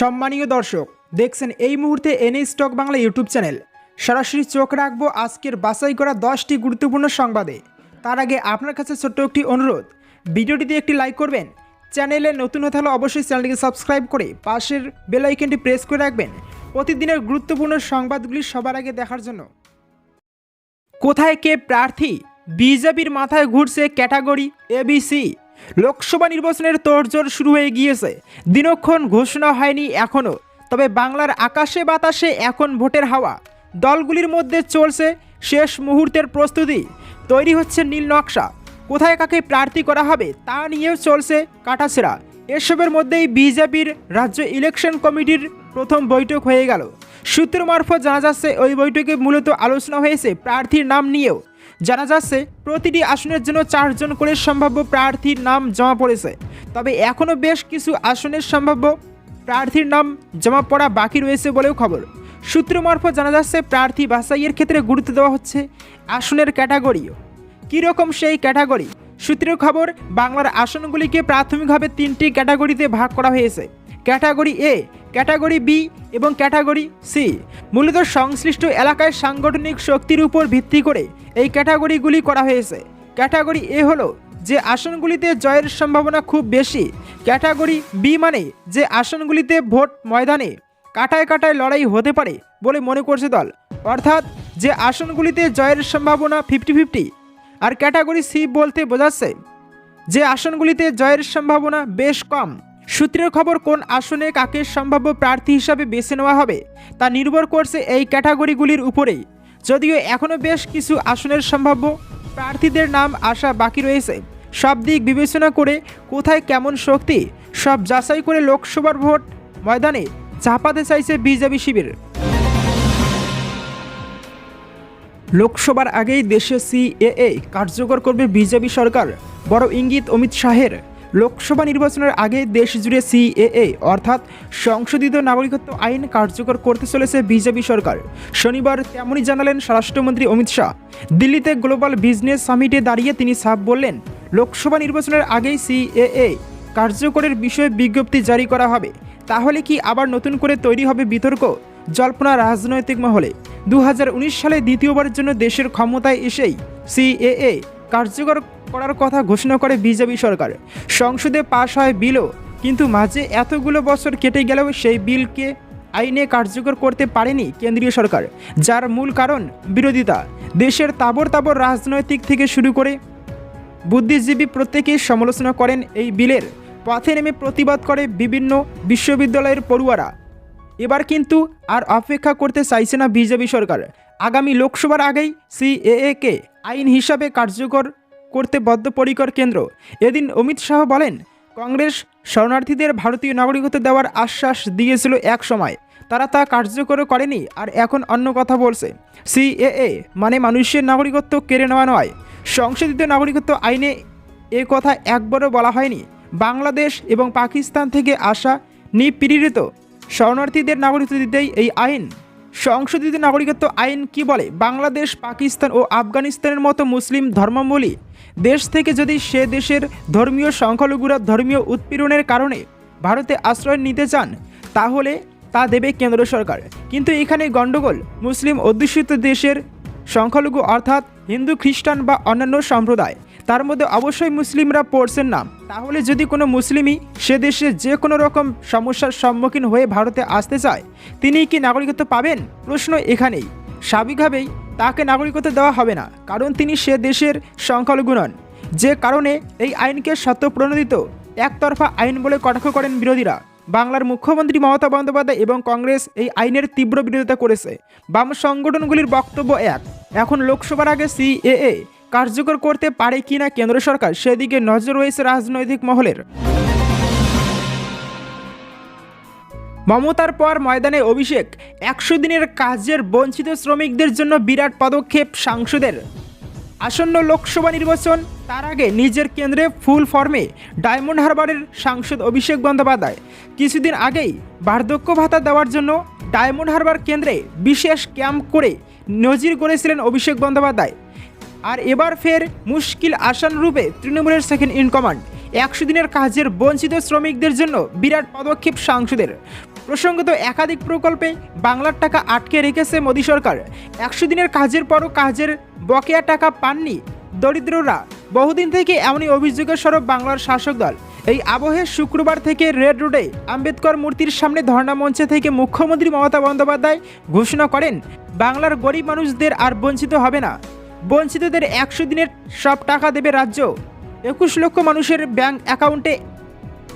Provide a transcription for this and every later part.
সম্মানীয় দর্শক, দেখছেন এই মুহূর্তে এনএ স্টক বাংলা ইউটিউব চ্যানেল। সরাসরি চোখ রাখব আজকের বাছাই করা দশটি গুরুত্বপূর্ণ সংবাদে। তার আগে আপনার কাছে ছোট্ট একটি অনুরোধ, ভিডিওটিতে একটি লাইক করবেন, চ্যানেলে নতুন হতে হলে অবশ্যই চ্যানেলটিকে সাবস্ক্রাইব করে পাশের বেল আইকনটি প্রেস করে রাখবেন। প্রতিদিনের গুরুত্বপূর্ণ সংবাদগুলি সবার আগে দেখার জন্য। কোথায় কে প্রার্থী? বিজেপির মাথায় ঘুরছে ক্যাটাগরি এবিসি লোকসভা নির্বাচনের তোড়জোড় শুরু হয়ে গিয়েছে। দিনক্ষণ ঘোষণা হয়নি এখনও তবে বাংলার আকাশে বাতাসে এখন ভোটের হাওয়া। দলগুলির মধ্যে চলছে শেষ মুহূর্তের প্রস্তুতি। তৈরি হচ্ছে নীল নকশা। কোথায় কাকে প্রার্থী করা হবে তা নিয়েও চলছে কাটাছেড়া। এসবের মধ্যেই বিজেপির রাজ্য ইলেকশন কমিটির প্রথম বৈঠক হয়ে গেল। সূত্র মারফত জানা যাচ্ছে, ওই বৈঠকে মূলত আলোচনা হয়েছে প্রার্থীর নাম নিয়েও। জানা যাচ্ছে, প্রতিটি আসনের জন্য চারজন করে সম্ভাব্য প্রার্থীর নাম জমা পড়েছে। তবে এখনও বেশ কিছু আসনের সম্ভাব্য প্রার্থীর নাম জমা পড়া বাকি রয়েছে বলেও খবর। সূত্র মারফত জানা যাচ্ছে, প্রার্থী বাছাইয়ের ক্ষেত্রে গুরুত্ব দেওয়া হচ্ছে আসনের ক্যাটাগরিও কীরকম সেই ক্যাটাগরি? সূত্রের খবর, বাংলার আসনগুলিকে প্রাথমিকভাবে তিনটি ক্যাটাগরিতে ভাগ করা হয়েছে। ক্যাটাগরি এ, ক্যাটাগরি বি এবং ক্যাটাগরি সি। মূলত সংশ্লিষ্ট এলাকায় সাংগঠনিক শক্তির উপর ভিত্তি করে এই ক্যাটাগরিগুলি করা হয়েছে। ক্যাটাগরি এ হলো যে আসনগুলিতে জয়ের সম্ভাবনা খুব বেশি। ক্যাটাগরি বি মানে যে আসনগুলিতে ভোট ময়দানে কাটায় কাটায় লড়াই হতে পারে বলে মনে করছে দল। অর্থাৎ যে আসনগুলিতে জয়ের সম্ভাবনা ফিফটি ফিফটি আর ক্যাটাগরি সি বলতে বোঝাচ্ছে যে আসনগুলিতে জয়ের সম্ভাবনা বেশ কম। সূত্রের খবর, কোন আসনে কাকে সম্ভাব্য প্রার্থী হিসাবে বেছে নেওয়া হবে তা নির্ভর করছে এই ক্যাটাগরিগুলির উপরেই। যদিও এখনও বেশ কিছু আসনের সম্ভাব্য প্রার্থীদের নাম আসা বাকি রয়েছে। সব দিক বিবেচনা করে কোথায় কেমন শক্তি, সব যাচাই করে লোকসভার ভোট ময়দানে চাপাতে চাইছে বিজেপি শিবির। লোকসভার আগেই দেশে সিএএ কার্যকর করবে বিজেপি সরকার, বড় ইঙ্গিত অমিত শাহের। লোকসভা নির্বাচনের আগে দেশ জুড়ে সিএএ, অর্থাৎ সংশোধিত নাগরিকত্ব আইন কার্যকর করতে চলেছে বিজেপি সরকার। শনিবার তেমনই জানালেন স্বরাষ্ট্রমন্ত্রী অমিত শাহ। দিল্লিতে গ্লোবাল বিজনেস সামিটে দাঁড়িয়ে তিনি সাফ বললেন, লোকসভা নির্বাচনের আগেই সিএএ কার্যকরের বিষয়ে বিজ্ঞপ্তি জারি করা হবে। তাহলে কি আবার নতুন করে তৈরি হবে বিতর্ক? জল্পনা রাজনৈতিক মহলে। দু হাজার উনিশ সালে দ্বিতীয়বারের জন্য দেশের ক্ষমতায় এসেই সিএএ কার্যকর করার কথা ঘোষণা করে বিজেপি সরকার। সংসদে পাশ হয় বিলও, কিন্তু মাঝে এতগুলো বছর কেটে গেলেও সেই বিলকে আইনে কার্যকর করতে পারেনি কেন্দ্রীয় সরকার, যার মূল কারণ বিরোধিতা। দেশের তাবর তাবর রাজনৈতিক থেকে শুরু করে বুদ্ধিজীবী প্রত্যেকেই সমালোচনা করেন এই বিলের। পথে নেমে প্রতিবাদ করে বিভিন্ন বিশ্ববিদ্যালয়ের পড়ুয়ারা। এবার কিন্তু আর অপেক্ষা করতে চাইছে না বিজেপি সরকার। আগামী লোকসভার আগেই সিএএ কে আইন হিসাবে কার্যকর করতে বদ্ধপরিকর কেন্দ্র। এদিন অমিত শাহ বলেন, কংগ্রেস শরণার্থীদের ভারতীয় নাগরিকত্ব দেওয়ার আশ্বাস দিয়েছিল এক সময়। তারা তা কার্যকর করেনি আর এখন অন্য কথা বলছে। সিএএ মানে মানুষের নাগরিকত্ব কেড়ে নেওয়া নয়। সংশোধিত নাগরিকত্ব আইনে এ কথা একবারও বলা হয়নি। বাংলাদেশ এবং পাকিস্তান থেকে আসা নিপীড়িত শরণার্থীদের নাগরিকত্ব দিতেই এই আইন সংশোধিত নাগরিকত্ব আইন কি বলে? বাংলাদেশ, পাকিস্তান ও আফগানিস্তানের মতো মুসলিম ধর্মাবলী দেশ থেকে যদি সে দেশের ধর্মীয় সংখ্যালঘুরা ধর্মীয় উৎপীড়নের কারণে ভারতে আশ্রয় নিতে চান, তাহলে তা দেবে কেন্দ্র সরকার। কিন্তু এখানে গণ্ডগোল, মুসলিম অধ্যুষিত দেশের সংখ্যালঘু অর্থাৎ হিন্দু, খ্রিস্টান বা অন্যান্য সম্প্রদায় তার মধ্যে অবশ্যই মুসলিমরা পড়ছেন না। তাহলে যদি কোনো মুসলিমই সে দেশে যে কোনো রকম সমস্যার সম্মুখীন হয়ে ভারতে আসতে চায় তিনি কি নাগরিকত্ব পাবেন? প্রশ্ন এখানেই। স্বাভাবিকভাবেই তাকে নাগরিকত্ব দেওয়া হবে না, কারণ তিনি সে দেশের সংখ্যালঘু নন। যে কারণে এই আইনকে সত্যপ্রণোদিত একতরফা আইন বলে কটাক্ষ করেন বিরোধীরা। বাংলার মুখ্যমন্ত্রী মমতা বন্দ্যোপাধ্যায় এবং কংগ্রেস এই আইনের তীব্র বিরোধিতা করেছে। বাম সংগঠনগুলির বক্তব্য এক। এখন লোকসভার আগে সিএএ কার্যকর করতে পারে কিনা কেন্দ্র সরকার, সেদিকে নজর রয়েছে রাজনৈতিক মহলের। মমতার পর ময়দানে অভিষেক, একশো দিনের কাজের বঞ্চিত শ্রমিকদের জন্য বিরাট পদক্ষেপ সাংসদের। আসন্ন লোকসভা নির্বাচন, তার আগে নিজের কেন্দ্রে ফুল ফর্মে ডায়মন্ড হারবারের সাংসদ অভিষেক বন্দ্যোপাধ্যায়। কিছুদিন আগেই বার্ধক্য ভাতা দেওয়ার জন্য ডায়মন্ড হারবার কেন্দ্রে বিশেষ ক্যাম্প করে নজির গড়েছিলেন অভিষেক বন্দ্যোপাধ্যায়। আর এবার ফের মুশকিল আসান রূপে তৃণমূলের সেকেন্ড ইন কমান্ড একশো দিনের কাজের বঞ্চিত শ্রমিকদের জন্য বিরাট পদক্ষেপ সাংসদের। প্রসঙ্গত একাধিক প্রকল্পে বাংলার টাকা আটকে রেখেছে মোদী সরকার। একশো দিনের কাজের পরও কাজের বকেয়া টাকা পাননি দরিদ্ররা। বহুদিন থেকে এমনই অভিযোগের স্বরূপ বাংলার শাসক দল। এই আবহে শুক্রবার থেকে রেড রোডে আম্বেদকর মূর্তির সামনে ধর্ণা মঞ্চে থেকে মুখ্যমন্ত্রী মমতা বন্দ্যোপাধ্যায় ঘোষণা করেন, বাংলার গরিব মানুষদের আর বঞ্চিত হবে না। বঞ্চিতদের একশো দিনের সব টাকা দেবে রাজ্য। একুশ লক্ষ মানুষের ব্যাংক অ্যাকাউন্টে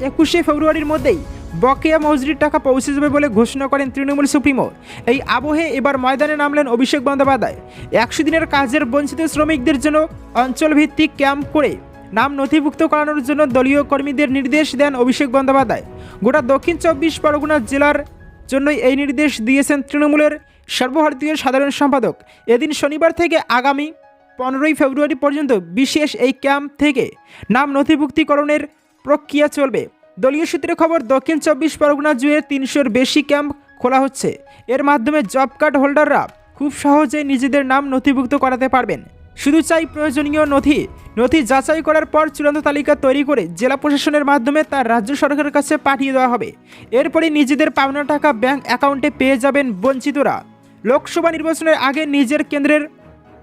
একুশে ফেব্রুয়ারির মধ্যেই বকেয়া মজুরির টাকা পৌঁছে যাবে বলে ঘোষণা করেন তৃণমূল সুপ্রিমো। এই আবহে এবার ময়দানে নামলেন অভিষেক বন্দ্যোপাধ্যায়। একশো দিনের কাজের বঞ্চিত শ্রমিকদের জন্য অঞ্চলভিত্তিক ক্যাম্প করে নাম নথিভুক্ত করানোর জন্য দলীয় কর্মীদের নির্দেশ দেন অভিষেক বন্দ্যোপাধ্যায়। গোটা দক্ষিণ চব্বিশ পরগনা জেলার জন্যই এই নির্দেশ দিয়েছেন তৃণমূলের সর্বভারতীয় সাধারণ সম্পাদক। এদিন শনিবার থেকে আগামী পনেরোই ফেব্রুয়ারি পর্যন্ত বিশেষ এই ক্যাম্প থেকে নাম নথিভুক্তিকরণের প্রক্রিয়া চলবে। দলীয় সূত্রে খবর, দক্ষিণ চব্বিশ পরগনা জুড়ে তিনশোর বেশি ক্যাম্প খোলা হচ্ছে। এর মাধ্যমে জব কার্ড হোল্ডাররা খুব সহজেই নিজেদের নাম নথিভুক্ত করাতে পারবেন। শুধু চাই প্রয়োজনীয় নথি। নথি যাচাই করার পর চূড়ান্ত তালিকা তৈরি করে জেলা প্রশাসনের মাধ্যমে তা রাজ্য সরকারের কাছে পাঠিয়ে দেওয়া হবে। এরপরে নিজেদের পাওনা টাকা ব্যাংক অ্যাকাউন্টে পেয়ে যাবেন বঞ্চিতরা। লোকসভা নির্বাচনের আগে নিজের কেন্দ্রের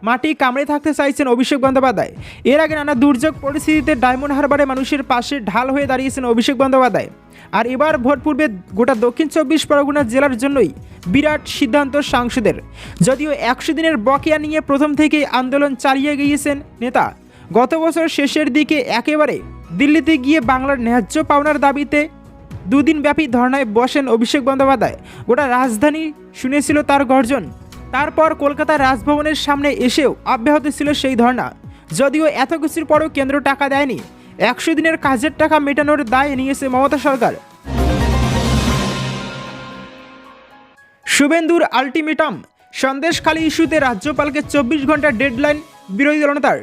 মাটি কামড়ে থাকতে চাইছেন অভিষেক বন্দ্যোপাধ্যায়। এর আগে নানা দুর্যোগ পরিস্থিতিতে ডায়মন্ড হারবারে মানুষের পাশে ঢাল হয়ে দাঁড়িয়েছেন অভিষেক বন্দ্যোপাধ্যায়। আর এবার ভোট পূর্বে গোটা দক্ষিণ চব্বিশ পরগনা জেলার জন্যই বিরাট সিদ্ধান্ত সাংসদের। যদিও একশো দিনের বকেয়া নিয়ে প্রথম থেকেই আন্দোলন চালিয়ে গিয়েছেন নেতা। গত বছর শেষের দিকে একেবারে দিল্লিতে গিয়ে বাংলার ন্যায্য পাওনার দাবিতে দুদিন ব্যাপী ধর্নায় বসেন অভিষেক বন্দ্যোপাধ্যায়। গোটা রাজধানী শুনেছিল তার গর্জন। তারপর কলকাতার রাজভবনের সামনে এসেও অব্যাহত ছিল সেই ধর্না। যদিও এত কিছুর পরেও কেন্দ্র টাকা দেয়নি। একশো দিনের কাজের টাকা মেটানোর দায় নিয়েছে মমতা সরকার। শুভেন্দুর আলটিমেটাম। সন্দেশখালী ইস্যুতে রাজ্যপালকে চব্বিশ ঘণ্টা ডেডলাইন, বিরোধী দলনেতার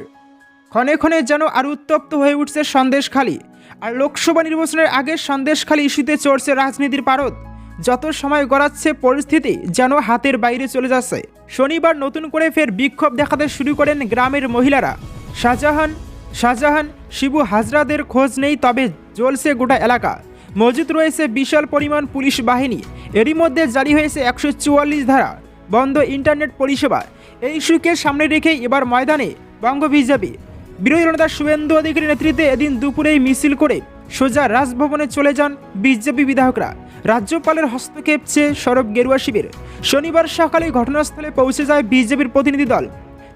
ক্ষণে ক্ষণে যেন আরও উত্তপ্ত হয়ে উঠছে সন্দেশখালী। আর লোকসভা নির্বাচনের আগে সন্দেশখালী ইস্যুতে চড়ছে রাজনীতির পারদ। যত সময় গড়াচ্ছে পরিস্থিতি যেন হাতের বাইরে চলে যাচ্ছে। শনিবার নতুন করে ফের বিক্ষোভ দেখাতে শুরু করেন গ্রামের মহিলারা। শাহজাহান শাহজাহান, শিবু হাজরাদের খোঁজ নেই তবে জ্বলছে গোটা এলাকা। মজুদ রয়েছে বিশাল পরিমাণ পুলিশ বাহিনী। এরই মধ্যে জারি হয়েছে একশো চুয়াল্লিশ ধারা বন্ধ ইন্টারনেট পরিষেবা। এই ইস্যুকে সামনে রেখে এবার ময়দানে বঙ্গ বিজেপি। বিরোধী দলনেতা শুভেন্দু অধিকারীর নেতৃত্বে এদিন দুপুরেই মিছিল করে সোজা রাজভবনে চলে যান বিজেপি বিধায়করা। রাজ্যপালের হস্তক্ষেপ চেয়ে সরব গেরুয়া শিবির। শনিবার সকালে ঘটনাস্থলে পৌঁছে যায় বিজেপির প্রতিনিধি দল।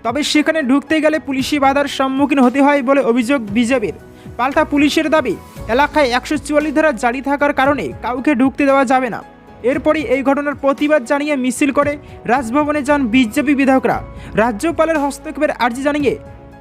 তবে সেখানে ঢুকতে গেলে পুলিশি বাধার সম্মুখীন হতে হয় বলে অভিযোগ বিজেপির। পাল্টা পুলিশের দাবি, এলাকায় একশো চুয়াল্লিশ ধারা জারি থাকার কারণে কাউকে ঢুকতে দেওয়া যাবে না। এরপরই এই ঘটনার প্রতিবাদ জানিয়ে মিছিল করে রাজভবনে যান বিজেপি বিধায়করা। রাজ্যপালের হস্তক্ষেপের আর্জি জানিয়ে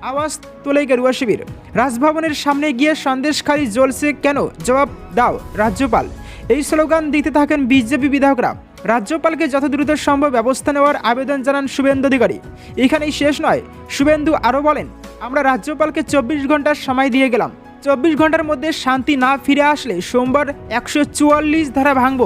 আওয়াজ তোলে গেরুয়া শিবির। রাজভবনের সামনে গিয়ে সন্দেশখালী জ্বলছে কেন? জবাব দাও, রাজ্যপাল। এই স্লোগান দিতে থাকেন বিজেপি বিধায়করা। রাজ্যপালকে যত দ্রুত সম্ভব ব্যবস্থা নেওয়ার আবেদন জানান শুভেন্দু অধিকারী। এখানেই শেষ নয়। শুভেন্দু আরও বলেন, আমরা রাজ্যপালকে চব্বিশ ঘণ্টার সময় দিয়ে গেলাম। চব্বিশ ঘণ্টার মধ্যে শান্তি না ফিরে আসলে সোমবার একশো চুয়াল্লিশ ধারা ভাঙব।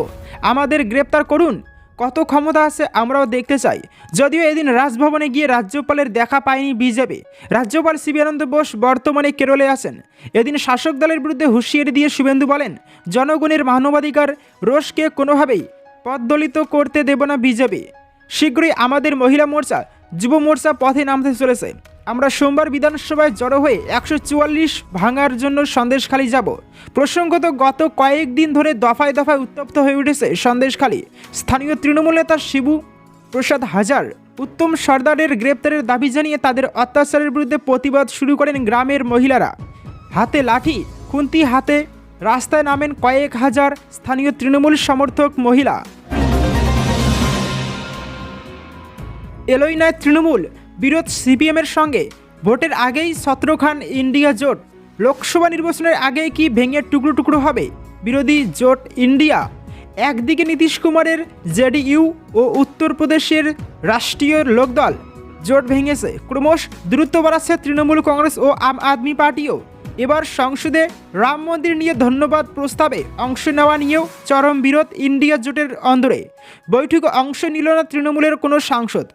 আমাদের গ্রেপ্তার করুন কত ক্ষমতা আছে আমরাও দেখতে চাই। যদিও এদিন রাজভবনে গিয়ে রাজ্যপালের দেখা পায়নি বিজেপি। রাজ্যপাল শিবি আনন্দ বোস বর্তমানে কেরলে আছেন। এদিন শাসক দলের বিরুদ্ধে হুঁশিয়ারি দিয়ে শুভেন্দু বলেন, জনগণের মানবাধিকার রোষকে কোনোভাবেই পদ্দলিত করতে দেব না বিজেপি। শীঘ্রই আমাদের মহিলা মোর্চা, যুব মোর্চা পথে নামতে চলেছে। আমরা সোমবার বিধানসভায় জড়ো হয়ে একশো চুয়াল্লিশ ভাঙার জন্য সন্দেশখালী যাব। প্রসঙ্গত গত কয়েকদিন ধরে দফায় দফায় উত্তপ্ত হয়ে উঠেছে সন্দেশখালী। স্থানীয় তৃণমূল নেতা শিবু প্রসাদ হাজার উত্তম সর্দারের গ্রেপ্তারের দাবি জানিয়ে তাদের অত্যাচারের বিরুদ্ধে প্রতিবাদ শুরু করেন গ্রামের মহিলারা। হাতে লাঠি, খুন্তি হাতে রাস্তায় নামেন কয়েক হাজার স্থানীয় তৃণমূল সমর্থক মহিলা। এলোইনায় তৃণমূল বিরোধ সিপিএমের সঙ্গে। ভোটের আগেই ছত্রখান ইন্ডিয়া জোট। লোকসভা নির্বাচনের আগে কি ভেঙে টুকরো টুকরো হবে? বিরোধী জোট ইন্ডিয়া। একদিকে নীতিশ কুমারের জেডিইউ ও উত্তরপ্রদেশের রাষ্ট্রীয় লোকদল। জোট ভেঙেছে। ক্রমশ দ্রুত বাড়াচ্ছে তৃণমূল কংগ্রেস ও আম আদমি পার্টিও। এবার সংসদে রাম মন্দির নিয়ে ধন্যবাদ প্রস্তাবে অংশ নেওয়া নিয়েও চরম বিরোধ ইন্ডিয়া জোটের অন্দরে। বৈঠকে অংশ নিল না তৃণমূলের কোনো সাংসদ।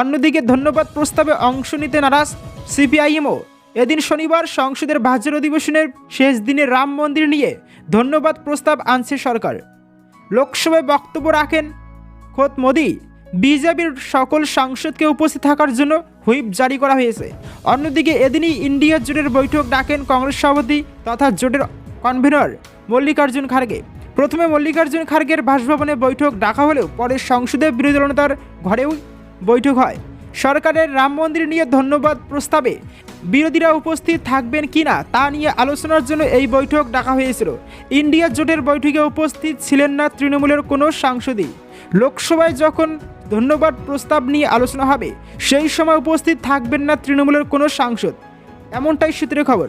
অন্যদিকে ধন্যবাদ প্রস্তাবে অংশ নিতে নারাজ সিপিআইএমও। এদিন শনিবার সংসদের বাজেট অধিবেশনের শেষ দিনে রাম মন্দির নিয়ে ধন্যবাদ প্রস্তাব আনছে সরকার। লোকসভায় বক্তব্য রাখেন খোদ মোদি। বিজেপির সকল সাংসদকে উপস্থিত থাকার জন্য হুইপ জারি করা হয়েছে। অন্যদিকে এদিনই ইন্ডিয়া জোটের বৈঠক ডাকেন কংগ্রেস সভাপতি তথা জোটের কনভেনর মল্লিকার্জুন খাড়গে প্রথমে মল্লিকার্জুন খাড়গের বাসভবনে বৈঠক ডাকা হলেও পরে সংসদে বিরোধী দলনেতার ঘরেও বৈঠক হয়। সরকারের রাম মন্দির নিয়ে ধন্যবাদ প্রস্তাবে বিরোধীরা উপস্থিত থাকবেন কিনা তা নিয়ে আলোচনার জন্য এই বৈঠক ডাকা হয়েছিল। ইন্ডিয়া জোটের বৈঠকে উপস্থিত ছিলেন না তৃণমূলের কোনো সাংসদই। লোকসভায় যখন ধন্যবাদ প্রস্তাব নিয়ে আলোচনা হবে। সেই সময় উপস্থিত থাকবেন না তৃণমূলের কোনো সাংসদ। এমনটাই সূত্রে খবর।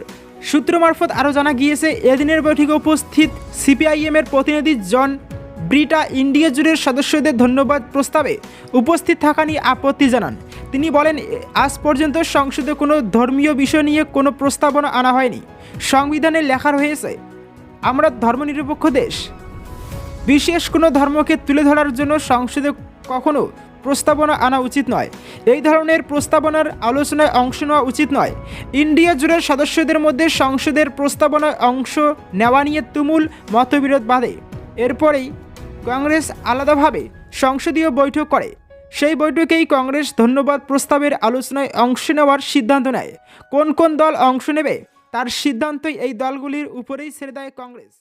সূত্র মারফত আরও জানা গিয়েছে, এদিনের বৈঠকে উপস্থিত সিপিআইএমের প্রতিনিধি জন ব্রিটা ইন্ডিয়া জুড়ের সদস্যদের ধন্যবাদ প্রস্তাবে উপস্থিত থাকা নিয়ে আপত্তি জানান। তিনি বলেন, আজ পর্যন্ত সংসদে কোনো ধর্মীয় বিষয় নিয়ে কোনো প্রস্তাবনা আনা হয়নি। সংবিধানে লেখা রয়েছে, আমরা ধর্মনিরপেক্ষ দেশ। বিশেষ কোনো ধর্মকে তুলে ধরার জন্য সংসদে কখনো প্রস্তাবনা আনা উচিত নয়। এই ধরনের প্রস্তাবনার আলোচনায় অংশ নেওয়া উচিত নয়। ইন্ডিয়া জুড়ের সদস্যদের মধ্যে সংসদের প্রস্তাবনায় অংশ নেওয়া নিয়ে তুমুল মতবিরোধ বাঁধে। এরপরেই কংগ্রেস আলাদাভাবে সংসদীয় বৈঠক করে। সেই বৈঠকেই কংগ্রেস ধন্যবাদ প্রস্তাবের আলোচনায় অংশ নেওয়ার সিদ্ধান্ত নেয়। কোন কোন দল অংশ নেবে, তার সিদ্ধান্তই এই দলগুলির উপরেই ছেড়ে দেয় কংগ্রেস।